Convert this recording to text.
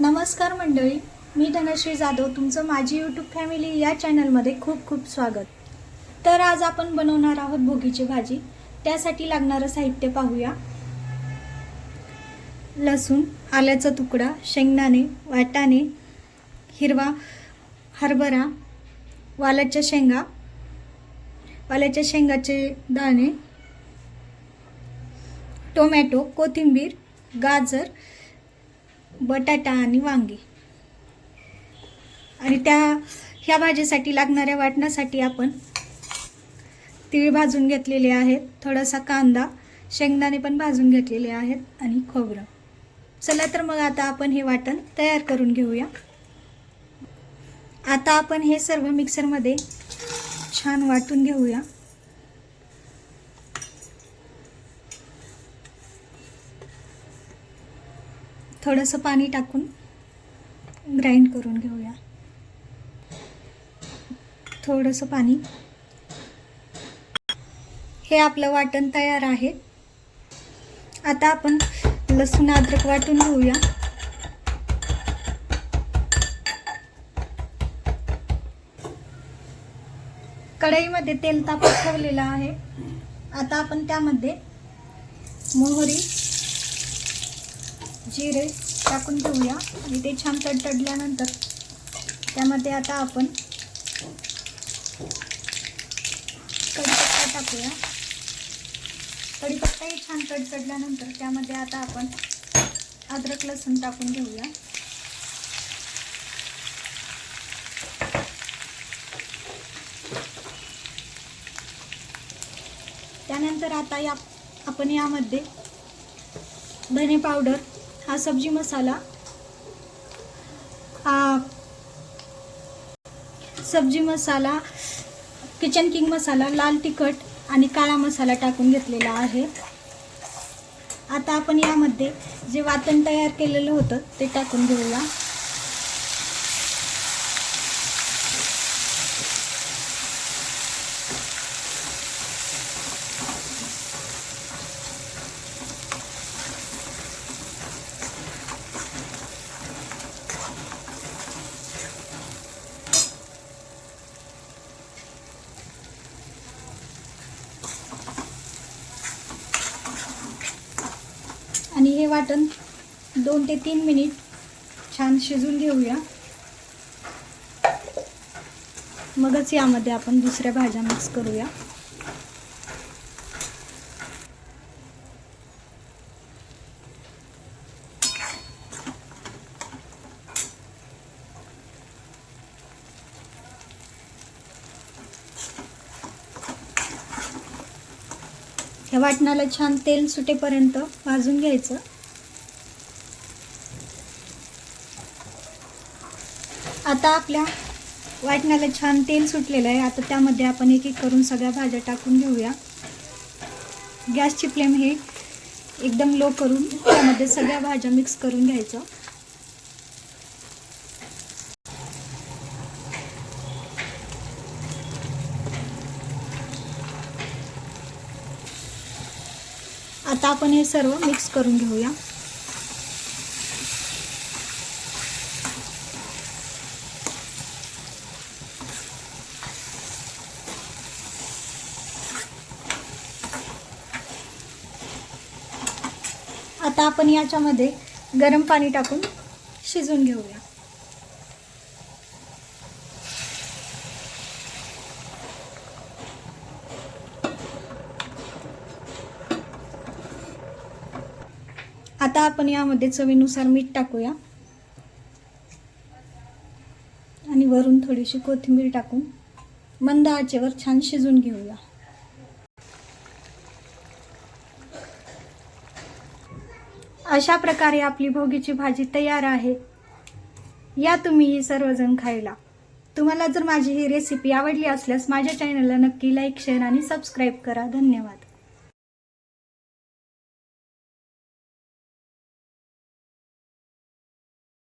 नमस्कार मंडळी मी धनश्री जाधव तुमचं माझी यूट्यूब फॅमिली या चॅनलमध्ये खूप खूप स्वागत. तर आज आपण बनवणार आहोत भोगीची भाजी. त्यासाठी लागणारं साहित्य पाहूया. लसूण आल्याचा तुकडा शेंगदाणे वाटाणे हिरवा हरभरा वालाच्या शेंगा वालाच्या शेंगाचे दाणे टोमॅटो कोथिंबीर गाजर बटाटा आणि वांगी. आणि त्या ह्या भाजीसाठी लागणाऱ्या वाटण्यासाठी आपण तीळ भाजून घेतलेले आहेत थोडासा कांदा शेंगदाणे पण भाजून घेतलेले आहेत आणि खोबरं. चला तर मग आता आपण हे वाटण तयार करून घेऊया. आता आपण हे सर्व मिक्सरमध्ये छान वाटून घेऊया. थोडंसं पाणी टाकून ग्राइंड करून घेऊया. थोडंसं पाणी. हे आपलं वाटण तयार आहे. आता आपण लसूण अद्रक वाटून घेऊया. कढईमध्ये तेल तापत ठेवलेलं आहे. आता आपण त्यामध्ये मोहरी जिरे टाकून घेऊया. आणि ते छान तडतडल्यानंतर त्यामध्ये आता आपण कढीपत्ता टाकूया. कढीपत्ताही छान तडतडल्यानंतर त्यामध्ये आता आपण अद्रक लसूण टाकून घेऊया. त्यानंतर आता या आपण यामध्ये धने पावडर हा सब्जी मसाला. हा. सब्जी मसाला किचन किंग मसाला लाल तिखट आणि काळा मसाला टाकून घेतलेला आहे. आता आपण यामध्ये जे वातन तयार केलेलं होतं ते टाकून घेऊया. आणि हे वाटण दोन ते तीन मिनिट छान शिजून घेऊया. मगच यामध्ये आपण दुसऱ्या भाज्या मिक्स करूया. ह्या वाटणाला छान तेल सुटेपर्यंत भाजून घ्यायचं. आता आपल्या वाटणाला छान तेल सुटलेलं आहे. आता त्यामध्ये आपण एक एक करून सगळ्या भाज्या टाकून घेऊया. गॅसची फ्लेम हे एकदम लो करून त्यामध्ये सगळ्या भाज्या मिक्स करून घ्यायचं. आता आपण हे सर्व मिक्स करून घेऊया. आता आपण याच्यामध्ये गरम पाणी टाकून शिजून घेऊया. आता आपण यामध्ये चवीनुसार मीठ टाकूया. आणि वरून थोडीशी कोथिंबीर टाकून मंद आचेवर छान शिजून घेऊया. अशा प्रकारे आपली भोगीची भाजी तयार आहे. या तुम्ही ही सर्वजण खायला. तुम्हाला जर माझी ही रेसिपी आवडली असल्यास माझ्या चॅनलला नक्की लाईक शेअर आणि सबस्क्राईब करा. धन्यवाद.